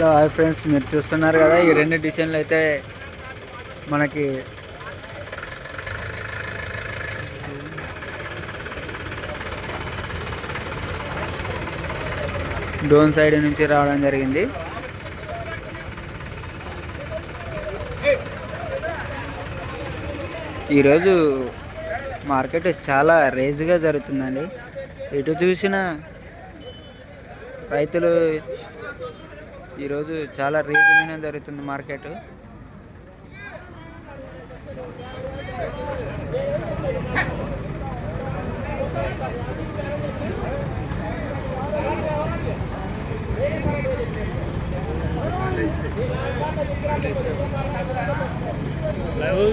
Hello hi friends. మీరు చూస్తున్నారు కదా ఈ రెండు డిజైన్లు అయితే మనకి డోన్ సైడ్ నుంచి రావడం జరిగింది. ఈరోజు మార్కెట్ చాలా రేజుగా జరుగుతుందండి. ఎటు చూసినా రైతులు ఈరోజు చాలా రీజన్గానే జరుగుతుంది మార్కెట్. హలో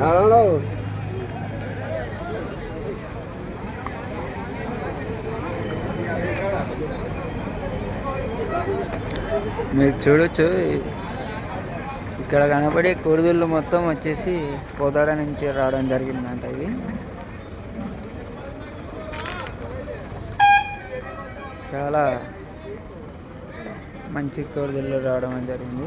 హలో మీరు చూడొచ్చు ఇక్కడ కనబడే కుడుదుళ్ళు మొత్తం వచ్చేసి కోదాడ నుంచి రావడం జరిగిందంట ఇవి చాలా మంచి కోడిదళ్ళు రావడం జరిగింది.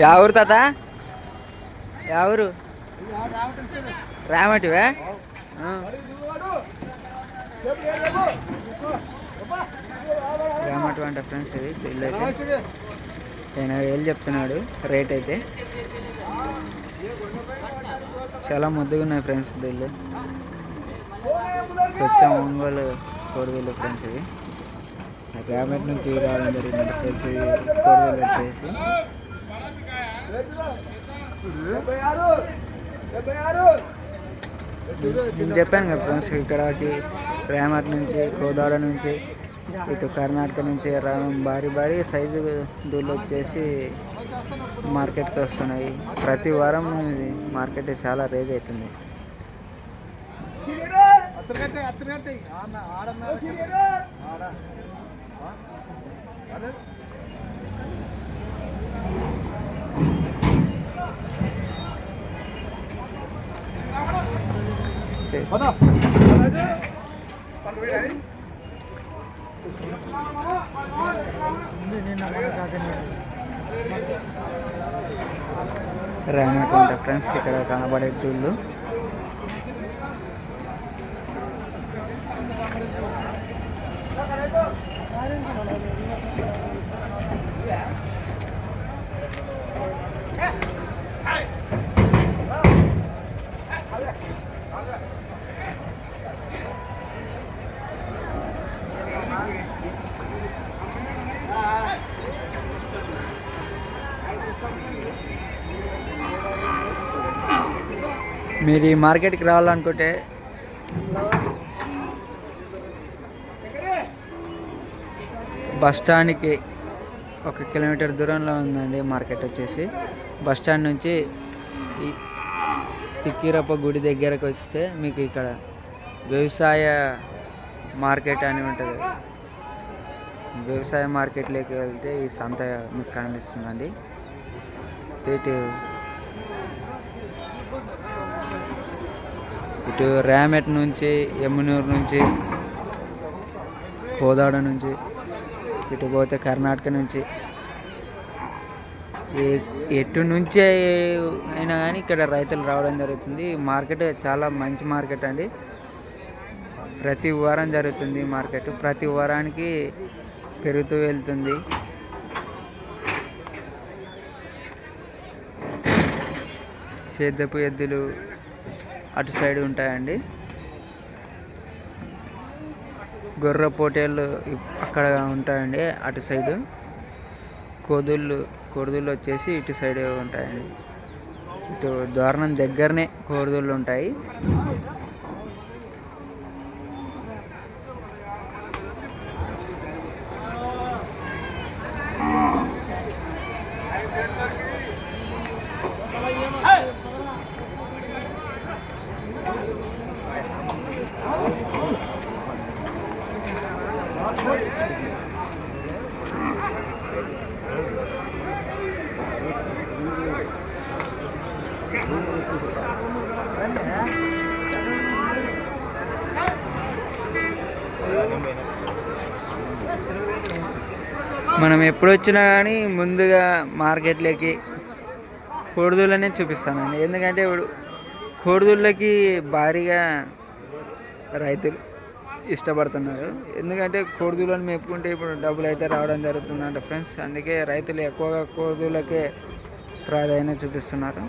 యా ఊరు తాత యా ఊరు రామటివే రామటి అంట ఫ్రెండ్స్ ఇది ఇల్లు అయితే ఎనభై వేలు చెప్తున్నాడు రేట్ అయితే చాలా ముద్దుగా ఉన్నాయి ఫ్రెండ్స్ దీళ్ళు స్వచ్ఛ ఒంగోలు కోడిదీళ్ళు ఫ్రెండ్స్ ఇవి. రామటి నుంచి రావడం జరిగింది ఫ్రెండ్స్ ఇవి. కోడిదీళ్ళు వచ్చేసి నేను చెప్పాను కదా ఫ్రెండ్స్ ఇక్కడకి రేమట్ నుంచి కోదాడ నుంచి ఇటు కర్ణాటక నుంచి రా- భారీ భారీ సైజు దూళ్ళు వచ్చేసి మార్కెట్కి వస్తున్నాయి. ప్రతి వారం మార్కెట్ చాలా రేజ్ అవుతుంది. అత్తరగట్టే రైన్ రానటువంటి ఫ్రెండ్స్ ఇక్కడ కనబడే దూళ్ళు. మీరు ఈ మార్కెట్కి రావాలనుకుంటే బస్ స్టాండ్కి ఒక కిలోమీటర్ దూరంలో ఉందండి మార్కెట్ వచ్చేసి. బస్ స్టాండ్ నుంచి ఈ తిక్కిరప్ప గుడి దగ్గరకు వస్తే మీకు ఇక్కడ వ్యవసాయ మార్కెట్ అని ఉంటుంది. వ్యవసాయ మార్కెట్లోకి వెళ్తే ఈ సంత మీకు కనిపిస్తుందండి. తేటి ఇటు ర్యామెట్ నుంచి యమునూరు నుంచి కోదాడ నుంచి ఇటు పోతే కర్ణాటక నుంచి. ఎటు నుంచే అయినా కానీ ఇక్కడ రైతులు రావడం జరుగుతుంది. మార్కెట్ చాలా మంచి మార్కెట్ అండి. ప్రతి వారం జరుగుతుంది మార్కెట్. ప్రతి వారానికి పెరుగుతూ వెళ్తుంది. సేద్యపు ఎద్దులు అటు సైడ్ ఉంటాయండి. గొర్రె పోటీలు అక్కడ ఉంటాయండి అటు సైడు. కోదుళ్ళు కోడుదుళ్ళు వచ్చేసి ఇటు సైడ్ ఉంటాయండి. ఇటు దారుణం దగ్గరనే కోడుదుళ్ళు ఉంటాయి. మనం ఎప్పుడు వచ్చినా కానీ ముందుగా మార్కెట్లోకి కోడుదూళ్ళనే చూపిస్తానండి. ఎందుకంటే ఇప్పుడు కోడుదూళ్ళకి భారీగా రైతులు ఇష్టపడుతున్నారు. ఎందుకంటే కోడుదూళ్ళని మేపుకుంటే ఇప్పుడు డబ్బులు అయితే రావడం జరుగుతుందంట ఫ్రెండ్స్. అందుకే రైతులు ఎక్కువగా కోడుదూళ్ళకే ప్రాధాన్యత చూపిస్తున్నారు.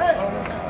Hey!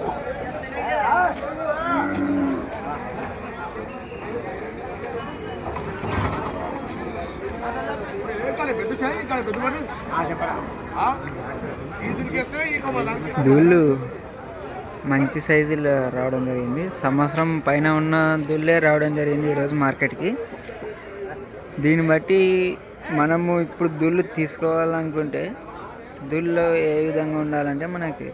దూళ్ళు మంచి సైజులో రావడం జరిగింది. సంవత్సరం పైన ఉన్న దూళ్ళే రావడం జరిగింది ఈరోజు మార్కెట్కి. దీన్ని బట్టి మనము ఇప్పుడు దూళ్ళు తీసుకోవాలనుకుంటే దూళ్ళు ఏ విధంగా ఉండాలంటే మనకి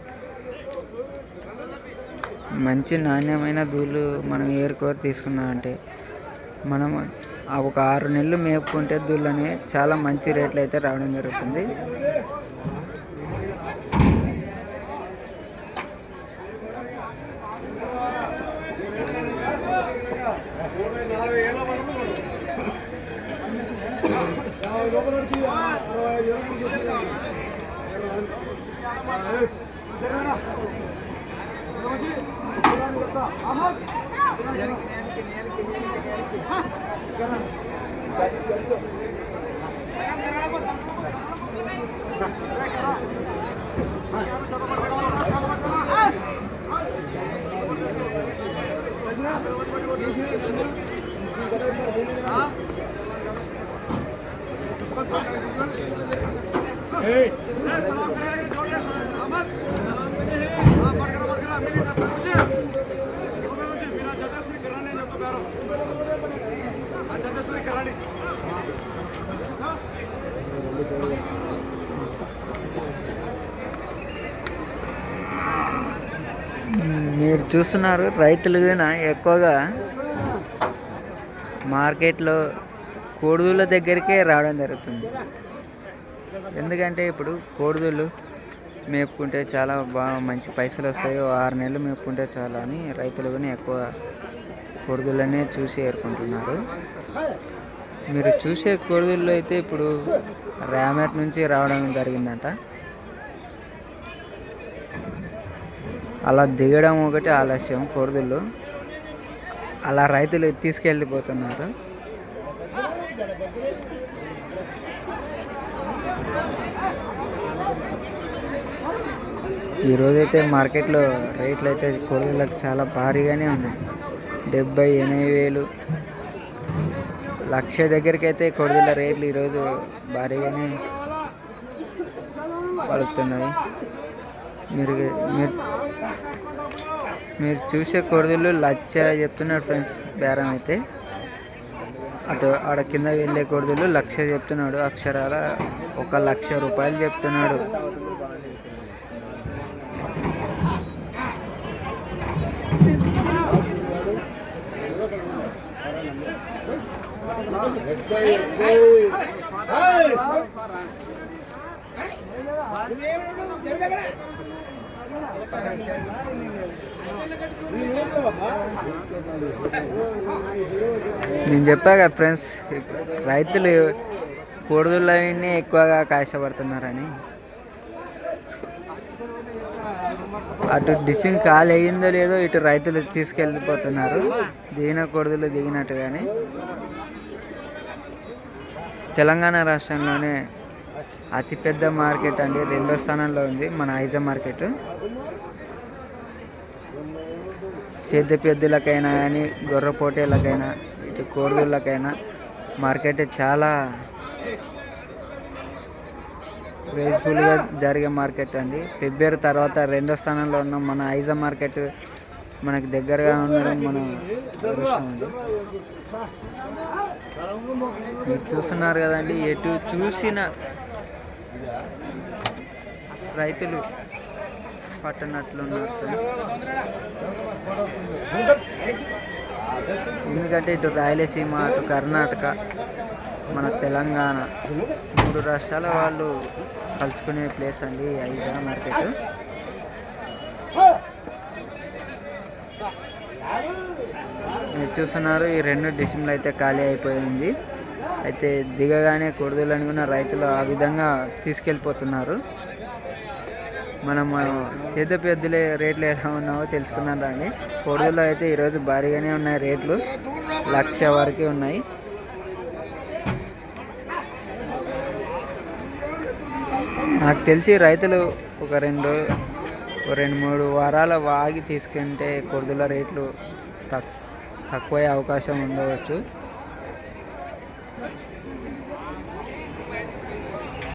మంచి నాణ్యమైన దూళ్ళు మనం ఏరుకోరి తీసుకున్నామంటే మనం ఆ ఒక ఆరు నెలలు మేపుకుంటే దూళ్ళని చాలా మంచి రేట్లు అయితే రావడం జరుగుతుంది. అహ్మద్ はい మీరు చూస్తున్నారు రైతులు కూడా ఎక్కువగా మార్కెట్లో కోడిదూళ్ళ దగ్గరికే రావడం జరుగుతుంది. ఎందుకంటే ఇప్పుడు కోడిదూళ్ళు మేపుకుంటే చాలా బాగా మంచి పైసలు వస్తాయి ఆరు నెలలు మేపుకుంటే చాలా అని రైతులు కూడా ఎక్కువ కోడిదూళ్ళనే చూసి ఏర్కొంటున్నారు. మీరు చూసే కోడిదూళ్ళు అయితే ఇప్పుడు రామేట్ నుంచి రావడం జరిగిందంట. అలా దిగడం ఒకటి ఆలస్యం కోడిదూళ్ళు అలా రైతులు తీసుకెళ్ళిపోతున్నారు. ఈరోజైతే మార్కెట్లో రేట్లు అయితే కోడిదూళ్ళకి చాలా భారీగానే ఉన్నాయి డెబ్బై ఎనభై వేలు. లక్ష దగ్గరికి అయితే కొడుదల రేట్లు ఈరోజు భారీగానే పడుతున్నాయి మీరు మీరు మీరు చూసే కొడుదులు లచ్చ చెప్తున్నాడు ఫ్రెండ్స్ బేరం అయితే. అటు ఆడ కింద వెళ్ళే కొడుదులు లక్ష చెప్తున్నాడు అక్షరాల ఒక లక్ష రూపాయలు చెప్తున్నాడు. నేను చెప్పాగా ఫ్రెండ్స్ రైతులు కోడిదుళ్ళని ఎక్కువగా కష్టపడుతున్నారని. అటు డిసింగ్ కాలు అయ్యిందో లేదో ఇటు రైతులు తీసుకెళ్ళిపోతున్నారు. దిగిన కొడుదులు దిగినట్టుగానే. తెలంగాణ రాష్ట్రంలోనే అతిపెద్ద మార్కెట్ అండి రెండో స్థానంలో ఉంది మన ఐజా మార్కెట్. సేద్య కానీ గొర్రపోటీలకైనా ఇటు కోడిదుళ్ళకైనా మార్కెట్ చాలా వేజ్ఫుల్గా జరిగే మార్కెట్ అండి. ఫిబ్రవరి తర్వాత రెండో స్థానంలో ఉన్న మన ఐజా మార్కెట్ మనకి దగ్గరగా ఉండడం మన అండి. మీరు చూస్తున్నారు కదండి ఎటు చూసిన రైతులు పట్టనట్లున్నారు ఎందుకంటే ఇటు రాయలసీమ అటు కర్ణాటక మన తెలంగాణ మూడు రాష్ట్రాల వాళ్ళు కలుసుకునే ప్లేస్ అండి ఐజా మార్కెట్. మీరు చూస్తున్నారు ఈ రెండు డిసెంబర్ అయితే ఖాళీ అయిపోయింది. అయితే దిగగానే కొడుదలని కూడా రైతులు ఆ విధంగా తీసుకెళ్ళిపోతున్నారు. మనం సేద పెద్దలే రేట్లు ఎలా ఉన్నావో తెలుసుకుందాం రండి. కోడూరులో అయితే ఈరోజు భారీగానే ఉన్నాయి రేట్లు. లక్ష వరకే ఉన్నాయి. నాకు తెలిసి రైతులు ఒక రెండు ఒక రెండు మూడు వారాల వాగి తీసుకుంటే కొడుదల రేట్లు తక్ తక్కువ అవకాశం ఉండవచ్చు.